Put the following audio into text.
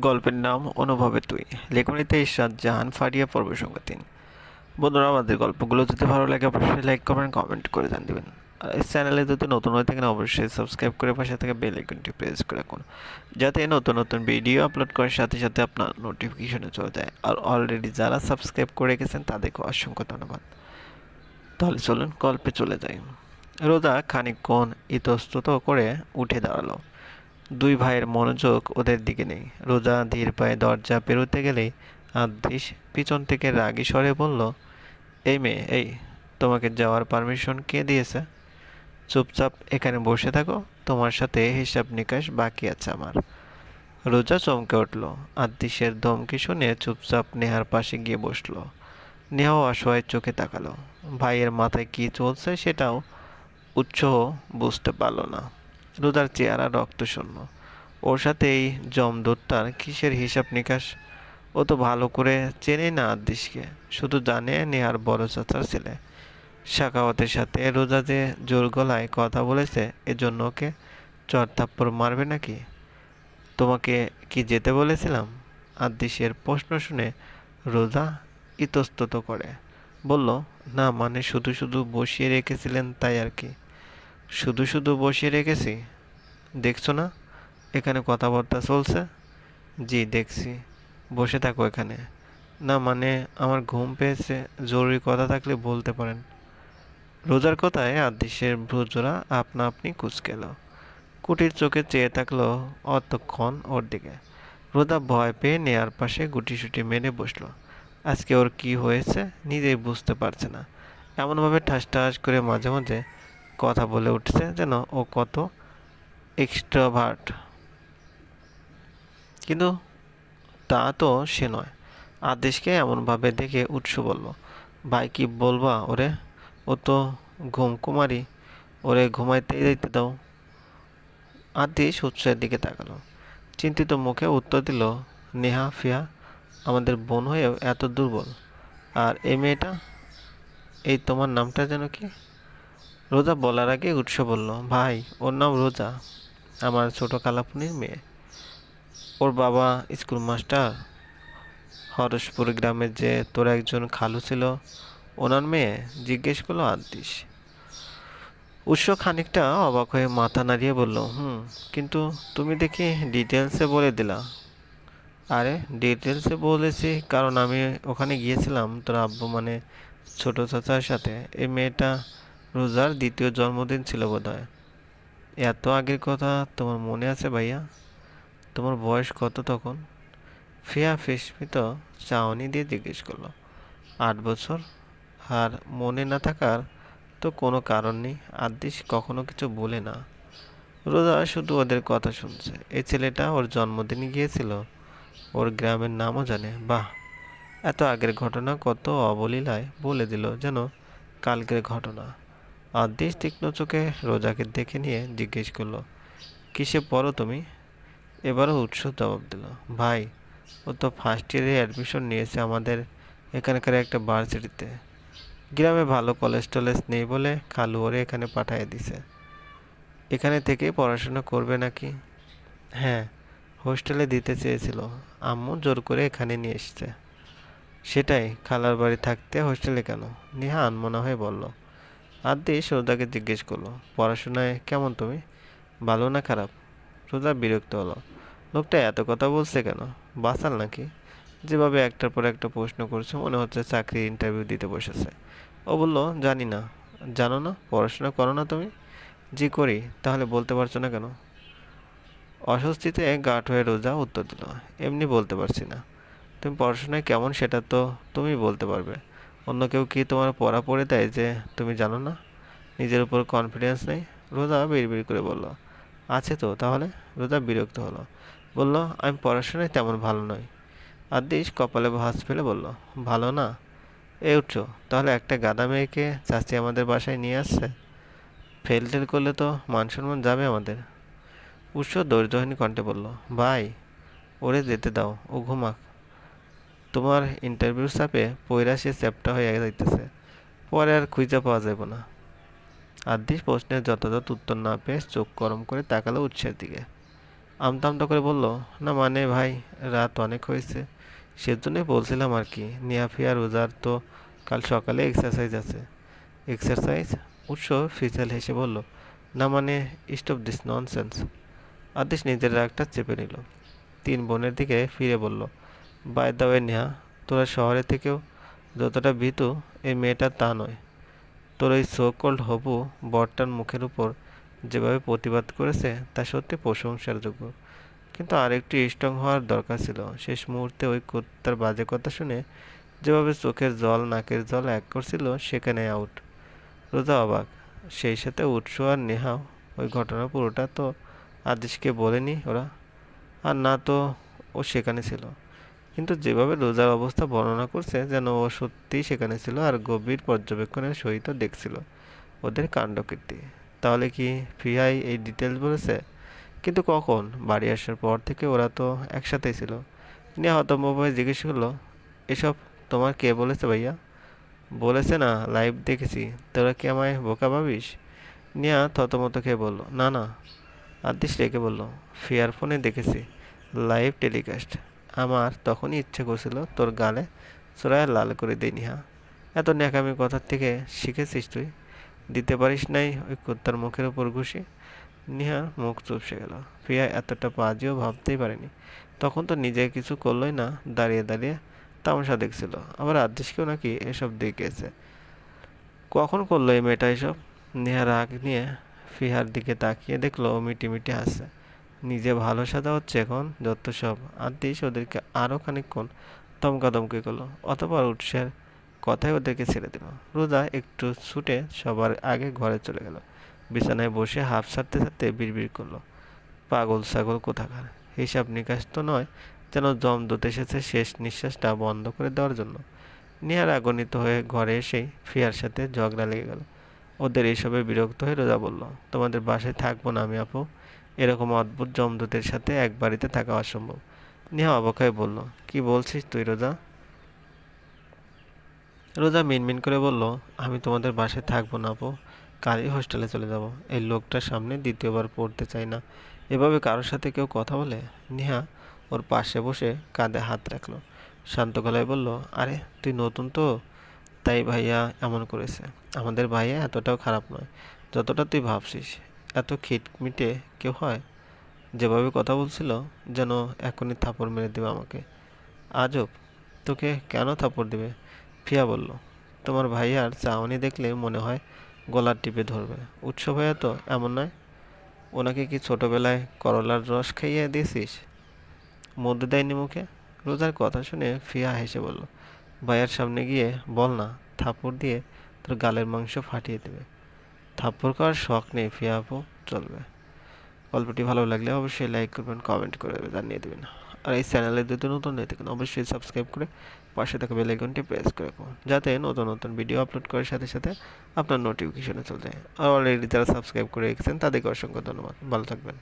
গল্পের নাম অনুভবে তুই। লেখনীতে ইশরাত জাহান ফারিয়া পর্ব সংখ্যা তিন বন্ধুরা, আমাদের গল্পগুলো যদি ভালো লাগে, অবশ্যই লাইক করবেন কমেন্ট করে জান দেবেন। আর এই চ্যানেলে যদি নতুন হয়ে থাকেন, অবশ্যই সাবস্ক্রাইব করে পাশে থেকে বেল আইকনটি প্রেস করে রাখুন। যাতে নতুন নতুন ভিডিও আপলোড করার সাথে সাথে আপনার নোটিফিকেশনে চলে যায়। আর অলরেডি যারা সাবস্ক্রাইব করে গেছেন তাদেরকে অসংখ্য ধন্যবাদ। তাহলে চলুন গল্পে চলে যাই। রোজা খানিকক্ষণ ইতস্তত করে উঠে দাঁড়াল। দুই ভাইয়ের মনোযোগ ওদের দিকে নেই। রোজা ধীর পায়ে দরজা পেরোতে গেলেই আদৃশ পিছন থেকে রাগী স্বরে বলল, এই মেয়ে, এই, তোমাকে যাওয়ার পারমিশন কে দিয়েছে? চুপচাপ এখানে বসে থাকো, তোমার সাথে হিসাব নিকাশ বাকি আছে আমার। রোজা চমকে উঠল। আদৃশের ধমকি শুনে চুপচাপ নেহার পাশে গিয়ে বসল। নেহাও অসহায় চোখে তাকালো। ভাইয়ের মাথায় কী চলছে সেটাও উৎসাহ বুঝতে পারল না। রোদার চেহারা রক্তশূন্য। ওর সাথে এই জমদূতটার কিসের হিসাব নিকাশ? ও তো ভালো করে চেনে না আদিশকে। শুধু জানে নেহার বড় চাচার ছেলে। শাকাওয়াতের সাথে রোজা যে জোর গলায় কথা বলেছে, এজন্য ওকে চর থাপ্পড় মারবে নাকি? তোমাকে কি যেতে বলেছিলাম? আদিশের প্রশ্ন শুনে রোজা ইতস্তত করে। বলল, না মানে শুধু শুধু বসিয়ে রেখেছিলেন তাই আর কি। শুধু শুধু বসিয়ে রেখেছি? দেখছ না? এখানে কথাবার্তা চলছে। জি, দেখছি। বসে থাকো এখানে। না মানে আমার ঘুম পেয়েছে, জরুরি কথা থাকলে বলতে পারেন। রোজার কথায় আদিশের ভ্রুজোড়া আপনা আপনি কুচকেল কুটির চোখে চেয়ে থাকল অতক্ষণ ওর দিকে। রোদা ভয় পেয়ে নেয়ার পাশে গুটিসুটি মেরে বসল। আজকে ওর কি হয়েছে নিজেই বুঝতে পারছে না। এমনভাবে ঠাস ঠাস করে মাঝে মাঝে কথা বলে উঠছে যেন ও কত এক্সট্রাভার্ট কিন্তু তা তো সে নয়। আদেশকে এমনভাবে দেখে উৎস বলল, ভাই, কি বলবা ওরে? ও তো ঘুম কুমারী ওরে ঘুমাইতে দিতে দাও। আদেশ উৎসের দিকে তাকালো। চিন্তিত মুখে উত্তর দিল, নেহা, ফিয়া, আমাদের বোন হয়েও এত দুর্বল। আর এই মেয়েটা? এই তোমার নামটা যেন কি? রোজা বলার আগে উৎস বলল, ভাই, ওর নাম রোজা, আমার ছোট কালাপুনির মেয়ে। ওর বাবা স্কুল মাস্টার। হরসপুর গ্রামের যে তোর একজন খালু ছিল, ওনার মেয়ে জিজ্ঞেস করল, আদিস? উৎস খানিকটা অবাক হয়ে মাথা নাড়িয়ে বলল, হুম, কিন্তু তুমি দেখি ডিটেলসে বলে দিলা। আরে, ডিটেলসে বলেছি, কারণ আমি ওখানে গিয়েছিলাম, তোর আব্বু মানে ছোট চাচার সাথে। এই মেয়েটা রোজার দ্বিতীয় জন্মদিন ছিল বোধহয়। এত আগের কথা তোমার মনে আছে ভাইয়া? তোমার বয়স কত তখন? ফিয়া ফিসমিত চাওনি দিয়ে জিজ্ঞেস করল। আট বছর? আর মনে না থাকার তো কোনো কারণ নেই, আদিস কখনো কিছু বলে না। রোজা শুধু ওদের কথা শুনছে। এই ছেলেটা ওর জন্মদিনে গিয়েছিল। ওর গ্রামের নামও জানে। বাহ! এত আগের ঘটনা কত অবলীলায় বলে দিল যেন কালকের ঘটনা। আদেশ তীক্ষ্ণ চোখে রোজাকে দেখে নিয়ে জিজ্ঞেস করল, কিসে পড়ো তুমি? এবারও উৎস জবাব দিল, ভাই, ও তো ফার্স্ট ইয়ারে অ্যাডমিশন নিয়েছে আমাদের এখানকার একটা ভার্সিটিতে গ্রামে ভালো কলেজ টলেজ নেই বলে খালু ওরে এখানে পাঠিয়ে দিছে। এখানে থেকে পড়াশোনা করবে নাকি? হ্যাঁ হোস্টেলে দিতে চেয়েছিল, আম্মু জোর করে এখানে নিয়ে এসছে। সেটাই খালার বাড়ি থাকতে হোস্টেলে কেন? নেহা আনমনা হয়ে বলল আদি রোদাকে জিজ্ঞেস করল, পড়াশোনায় কেমন তুমি? ভালো না খারাপ? রোদা বিরক্ত হলো, লোকটা এত কথা বলছে কেন? বাসাল নাকি? যেভাবে একটার পর একটা প্রশ্ন করছে, মনে হচ্ছে চাকরির ইন্টারভিউ দিতে বসেছে। ও বলল, জানি না। জানো না? পড়াশোনা করো না তুমি? জি, করি। তাহলে বলতে পারছ না কেন? অস্বস্তিতে গাঢ় হয়ে রোজা উত্তর দিল, এমনি বলতে পারছি না। তুমি পড়াশোনায় কেমন সেটা তো তুমি বলতে পারবে। অন্য কেউ কি তোমার পড়া পড়ে দেয় যে তুমি জানো না? নিজের উপর কনফিডেন্স নেই। রোজা বিড়বিড় করে বলল, আছে তো, তাহলে? রোজা বিরক্ত হলো। বলল, আমি পড়াশোনায় তেমন ভালো নই। আদিস কপালে ভাঁজ ফেলে বলল, ভালো না? এ উঠছো, তাহলে একটা গাদা মেয়েকে চাচি আমাদের বাসায় নিয়ে আসছে? ফেল টেল করলে তো মান সম্মান যাবে আমাদের। উৎস দরিদ্রহীন কণ্ঠে বলল, ভাই, ওরে যেতে দাও, ও ঘুমাক। তোমার ইন্টারভিউর চাপে পয়রা সে চ্যাপটা হয়ে যাইতেছে। পরে আর খুঁজে পাওয়া যাবে না। আদিস প্রশ্নের যথাযথ উত্তর না পেয়ে চোখ গরম করে তাকালো উৎসের দিকে। আমতা আমতা করে বলল, না মানে ভাই, রাত অনেক হয়েছে। সেজন্যই বলছিলাম আর কি, নিয়াফিয়া রোজার তো কাল সকালে এক্সারসাইজ আছে। এক্সারসাইজ উৎস ফিসেল হেসে বলল, না মানে স্টপ দিস ননসেন্স আদেশ নিজের রাগটা চেপে নিল। তিন বোনের দিকে ফিরে বলল বাই দা ওয়ে, নেহা। তোরা শহরে থেকেও যতটা ভীতু, এই মেয়েটা তা নয়। তোর ওই সো কল্ড হবু বরটার মুখের উপর যেভাবে প্রতিবাদ করেছে, তা সত্যি প্রশংসার যোগ্য কিন্তু আরেকটু স্ট্রং হওয়ার দরকার ছিল। শেষ মুহূর্তে ওই কুত্তার বাজে কথা শুনে যেভাবে চোখের জল, নাকের জল এক করছিল, সেখানে আউট রোজা অবাক। সেই সাথে উৎস আর নেহাও ওই ঘটনা পুরোটা তো আদেশকে বলেনি ওরা। আর না তো ও সেখানে ছিল। কিন্তু যেভাবে রোজার অবস্থা বর্ণনা করছে, যেন ও সত্যিই সেখানে ছিল আর গভীর পর্যবেক্ষণের সহিত দেখছিল ওদের কাণ্ডকীর্তি। তাহলে কি ফিয়াই এই ডিটেলস বলেছে? কিন্তু কখন? বাড়ি আসার পর থেকে ওরা তো একসাথেই ছিল। নিয়ে হতম্বভাবে জিজ্ঞেস করল, এসব তোমার কে বলেছে ভাইয়া? বলেছে না লাইভ দেখেছি। তোরা কি আমায় বোকা ভাবিস? নিয়া থতমত খেয়ে বলল, না না। আদিস রেখে বলল, ফিয়ার ফোনে দেখেছি লাইভ টেলিকাস্ট আমার তখনই ইচ্ছে করছিল তোর গালে চোরায় লাল করে দিই নিহা। এত ন্যাকামি কথার থেকে শিখেছিস তুই? দিতে পারিস নাই ওই কুত্তার মুখের উপর ঘুষি। নিহার মুখ চুপসে গেল। ফিয়া এতটা পাজিও ভাবতেই পারেনি। তখন তো নিজে কিছু করলোই না, দাঁড়িয়ে দাঁড়িয়ে তামাশা দেখছিল। আবার আদেশকেও নাকি এসব দেখিয়েছে। কখন করল এই মেয়েটা এসব? নেহা রাগ নিয়ে ফিহার দিকে তাকিয়ে দেখল মিটি মিটি হাসছে। নিজে ভালো সাজা হচ্ছে এখন যত সব আদিস ওদেরকে আরও খানিকক্ষণ দমকা দমকি করল অতপর উৎসের কথাই ওদেরকে ছেড়ে দিল। রোজা একটু ছুটে সবার আগে ঘরে চলে গেল। বিছানায় বসে হাফ ছাড়তে ছাড়তে বিড়বিড় করল। পাগল ছাগল কোথাকার? হিসাব নিকাশ তো নয়, যেন জম দোতে এসেছে শেষ নিঃশ্বাসটা বন্ধ করে দেওয়ার জন্য। নিহার আগণিত হয়ে ঘরে এসেই ফিয়ার সাথে ঝগড়া লেগে গেল। ওদের এইসবে বিরক্ত হয়ে রোজা বলল, তোমাদের বাসায় থাকব না আমি আপু। এরকম অদ্ভুত জমদূতের সাথে এক বাড়িতে থাকা অসম্ভব। নেহা অবাক হয়ে বলল, কি বলছিস তুই, রোজা? রোজা মিনমিন করে বলল, আমি তোমাদের বাসায় থাকব না আপু, কালই হোস্টেলে চলে যাব। এই লোকটার সামনে দ্বিতীয়বার পড়তে চাই না। এভাবে কারোর সাথে কেউ কথা বলে? নেহা ওর পাশে বসে কাঁধে হাত রাখল। শান্ত গলায় বলল, আরে, তুই নতুন তো? তাই ভাইয়া, এমন করেছে। আমাদের ভাইয়া এতটাও খারাপ নয়। যতটা তুই ভাবছিস এত খিটমিটে কেউ হয়? যেভাবে কথা বলছিল, যেন এখনই থাপড় মেরে দেবে আমাকে। আজব, তোকে কেন থাপড় দেবে? ফিয়া বলল, তোমার ভাইয়ার চাউনি দেখলে মনে হয় গলার টিপে ধরবে। উৎস ভাইয়া তো এমন নয়? ওনাকে কি ছোটোবেলায় করলার রস খাইয়ে দিয়েছিস? মধ্যে দেয়নি মুখে? রোজার কথা শুনে ফিয়া হেসে বলল, ভাইয়ার সামনে গিয়ে বল না থাপড় দিয়ে তোর গালের মাংস ফাটিয়ে দেবে। থাপ্পড় করার শখ নেই, ফিয়া আপু। চলবে। গল্পটি ভালো লাগলে অবশ্যই লাইক করবেন কমেন্ট করে জানিয়ে দেবেন। আর এই চ্যানেলে যদি নতুন হয়ে থাকেন, অবশ্যই সাবস্ক্রাইব করে পাশে থাকা বেল প্রেস করে রাখুন, যাতে নতুন নতুন ভিডিও আপলোড করার সাথে সাথে আপনার নোটিফিকেশনে চলে যায়। আর অলরেডি যারা সাবস্ক্রাইব করে রেখেছেন, তাদেরকে অসংখ্য ধন্যবাদ। ভালো থাকবেন।